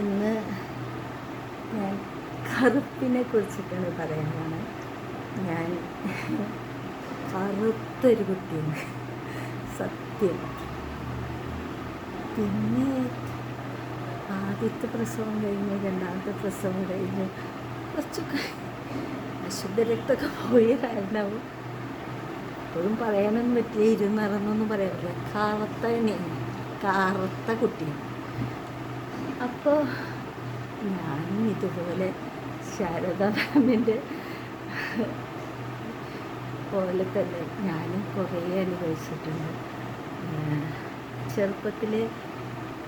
ഇന്ന് ഞാൻ കറുപ്പിനെ കുറിച്ചിട്ടാണ് പറയാനാണ് ഞാൻ കറുത്തൊരു കുട്ടിയാണ്. സത്യം. പിന്നെ ആദ്യത്തെ പ്രസവം കഴിഞ്ഞ് രണ്ടാമത്തെ പ്രസവം കഴിഞ്ഞ് കുറച്ചൊക്കെ അശുദ്ധ രക്തമൊക്കെ പോയ കാരണവും എപ്പോഴും പറയാനൊന്നും പറ്റിയ ഇരുന്നറന്നൊന്നും പറയാറില്ല കറുത്ത കറുത്ത കുട്ടിയാണ്. അപ്പോൾ ഞാനും ഇതുപോലെ ശാരദ മാമിന്റെ പോലെ തന്നെ ഞാനും കുറേ അനുഭവിച്ചിട്ടുണ്ട്. ചെറുപ്പത്തിൽ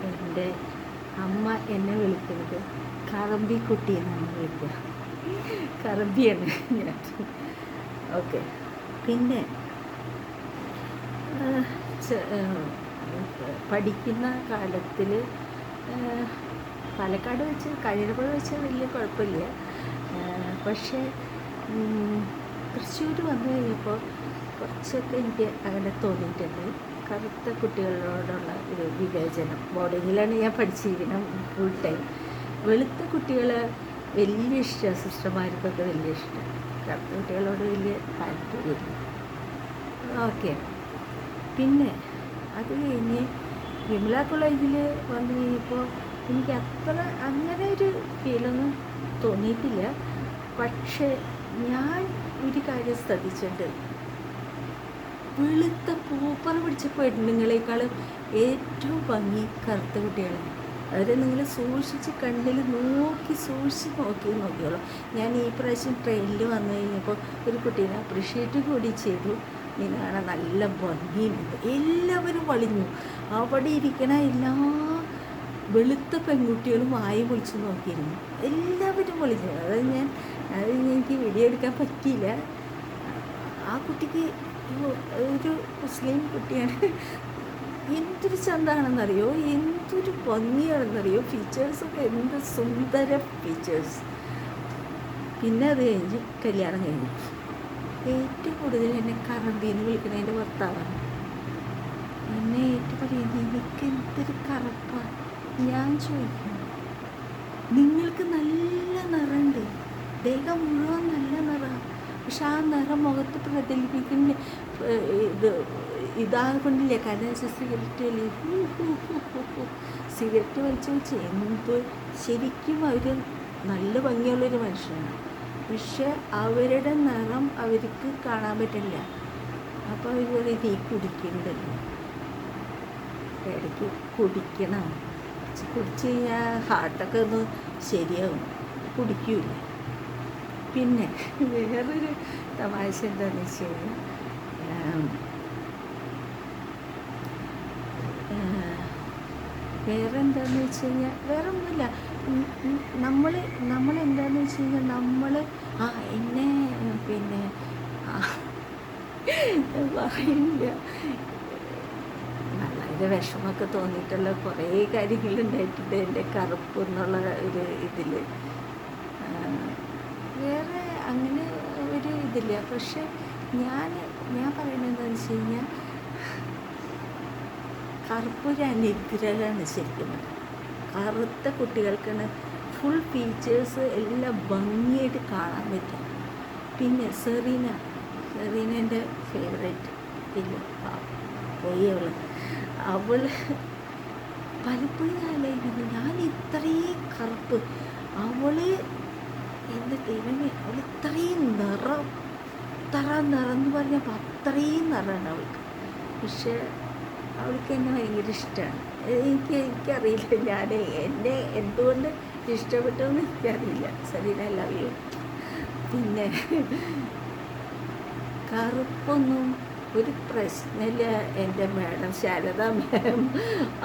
എന്റെ അമ്മ എന്നെ വിളിക്കുന്നത് കറമ്പി കുട്ടി എന്നാണ് വിളിക്കുക. കറമ്പിയാണ് ഞാൻ. ഓക്കെ. പിന്നെ പഠിക്കുന്ന കാലത്തിൽ പാലക്കാട് വെച്ച് കഴിഞ്ഞപ്പോൾ വെച്ച് വലിയ കുഴപ്പമില്ല. പക്ഷേ തൃശ്ശൂർ വന്നു കഴിഞ്ഞപ്പോൾ കുറച്ചൊക്കെ എനിക്ക് അങ്ങനെ തോന്നിയിട്ടുണ്ട്. കറുത്ത കുട്ടികളോടുള്ള ഒരു വിവേചനം. ബോർഡിങ്ങിലാണ് ഞാൻ പഠിച്ചിരിക്കണം ഫുൾ ടൈം വെളുത്ത കുട്ടികൾ വലിയ ഇഷ്ടമാണ് സിസ്റ്റർമാർക്കൊക്കെ വലിയ ഇഷ്ടം. കറുത്ത കുട്ടികളോട് വലിയ താല്പര്യമില്ല ഓക്കെ. പിന്നെ അത് കഴിഞ്ഞ് വിമല കോളേജിൽ വന്നു കഴിഞ്ഞപ്പോൾ എനിക്ക് അത്ര അങ്ങനെ ഒരു ഫീലൊന്നും തോന്നിയിട്ടില്ല. പക്ഷേ ഞാൻ ഒരു കാര്യം ശ്രദ്ധിച്ചിട്ടുണ്ട്. വെളുത്ത പൂപ്പറ പിടിച്ച പെണ്ണുങ്ങളെക്കാളും ഏറ്റവും ഭംഗി കറുത്ത കുട്ടികളാണ്. അവരെ നിങ്ങൾ സൂക്ഷിച്ച് കണ്ണിൽ നോക്കി സൂക്ഷിച്ച് നോക്കി നോക്കിയോളൂ ഞാൻ ഈ പ്രാവശ്യം ട്രെയിനിൽ വന്നു കഴിഞ്ഞപ്പോൾ ഒരു കുട്ടീനെ അപ്രിഷ്യേറ്റ് കൂടി ചെയ്തു. ഇങ്ങനെ നല്ല ഭംഗിയുണ്ട് എല്ലാവരും വളിഞ്ഞു. അവിടെ ഇരിക്കണ എല്ലാ വെളുത്ത പെൺകുട്ടികളും വായി പൊളിച്ച് നോക്കിയിരുന്നു. എല്ലാവരും പൊളിഞ്ഞു അത് ഞാൻ അത് എനിക്ക് വീഡിയോ എടുക്കാൻ പറ്റിയില്ല. ആ കുട്ടിക്ക് ഒരു മുസ്ലിം കുട്ടിയാണ്. എന്തൊരു ചന്താണെന്നറിയോ? എന്തൊരു ഭംഗിയാണെന്നറിയോ? ഫീച്ചേഴ്സൊക്കെ എന്ത് സുന്ദര ഫീച്ചേഴ്സ് പിന്നെ അത് കഴിഞ്ഞ് കല്യാണം കഴിഞ്ഞു. കൂടുതൽ എന്നെ കറമ്പീന്ന് വിളിക്കണ എന്റെ ഭർത്താവാണ്. എന്നെ ഏറ്റു പറയുന്നത് എനിക്ക് എന്തൊരു കറുപ്പാണ് ഞാൻ ചോദിക്കുന്നു നിങ്ങൾക്ക് നല്ല നിറമുണ്ട് ദേഹം മുഴുവൻ നല്ല നിറമാണ് പക്ഷെ ആ നിറം മുഖത്ത് പ്രതിലിപ്പിക്കുന്ന ഇത് ഇതാകൊണ്ടില്ലേ കാരണം സിഗരറ്റ് വലി സിഗരറ്റ് വലിച്ച് വെച്ച് എന്ത്? ശരിക്കും അവർ നല്ല ഭംഗിയുള്ളൊരു മനുഷ്യനാണ്. പക്ഷെ അവരുടെ നിറം അവർക്ക് കാണാൻ പറ്റില്ല. അപ്പോൾ അവർ പറയും കുടിക്കുന്നുണ്ടല്ലോ ഇടയ്ക്ക് കുടിക്കണം. കുടിച്ച് കഴിഞ്ഞാൽ ഹാർട്ടൊക്കെ ഒന്ന് ശരിയാവും. കുടിക്കൂല പിന്നെ വേറൊരു തമാശ എന്താണെന്ന് വെച്ച് കഴിഞ്ഞാൽ ആം, ആ, വേറെ എന്താണെന്ന് വെച്ച് കഴിഞ്ഞാൽ വേറെ ഒന്നുമില്ല നമ്മൾ നമ്മൾ വെച്ച് കഴിഞ്ഞാൽ നമ്മൾ ആ എന്നെ പിന്നെ നല്ല വളരെ വിഷമമൊക്കെ തോന്നിയിട്ടുള്ള കുറേ കാര്യങ്ങളുണ്ടായിട്ടുണ്ട് എന്റെ കറുപ്പ് എന്നുള്ള ഒരു ഇതിൽ വേറെ അങ്ങനെ ഒരു ഇതില്ല പക്ഷെ ഞാൻ ഞാൻ പറയുന്നത് എന്താണെന്ന് വെച്ച് കഴിഞ്ഞാൽ കറുപ്പ് ഒരു അനുഗ്രഹമാണ് ശരിക്കും. കറുത്ത കുട്ടികൾക്കാണ് ഫുൾ ഫീച്ചേഴ്സ് എല്ലാം ഭംഗിയായിട്ട് കാണാൻ പറ്റും. പിന്നെ സെറീന സെറീന എന്റെ ഫേവറേറ്റ് പിന്നെ. പോയി അവൾ അവൾ പലപ്പോഴും ഞാൻ ആലോചിക്കുന്നു ഞാൻ ഇത്രയും കറുപ്പ്. അവൾ എന്റെ ദൈവമേ അവൾ ഇത്രയും നിറം തറ നിറം എന്ന് പറഞ്ഞപ്പോൾ അത്രയും നിറമാണ് അവൾക്ക്. പക്ഷേ അവൾക്ക് എന്നെ ഭയങ്കര ഇഷ്ടമാണ് എനിക്ക് എനിക്കറിയില്ല. ഞാൻ എന്നെ എന്തുകൊണ്ട് ഇഷ്ടപ്പെട്ടു എന്ന് എനിക്കറിയില്ല സലീന ലവ് യു പിന്നെ കറുപ്പൊന്നും ഒരു പ്രശ്നമില്ല എന്റെ മേഡം ശാരദ മേഡം.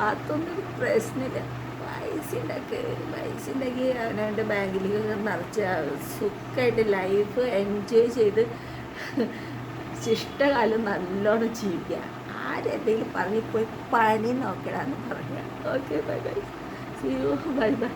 അതൊന്നും ഒരു പ്രശ്നമില്ല. പൈസ ഉണ്ടാക്കി പൈസ ഉണ്ടാക്കി അവനവന്റെ ബാങ്കിലേക്ക് നിറച്ച് സുഖമായിട്ട് ലൈഫ് എൻജോയ് ചെയ്ത് ശിഷ്ടകാലം നല്ലോണം ജീവിക്കുക. ആരെന്തെങ്കിലും പറഞ്ഞ് പോയി പണി നോക്കണമെന്ന് പറയുക okay bye bye see you bye bye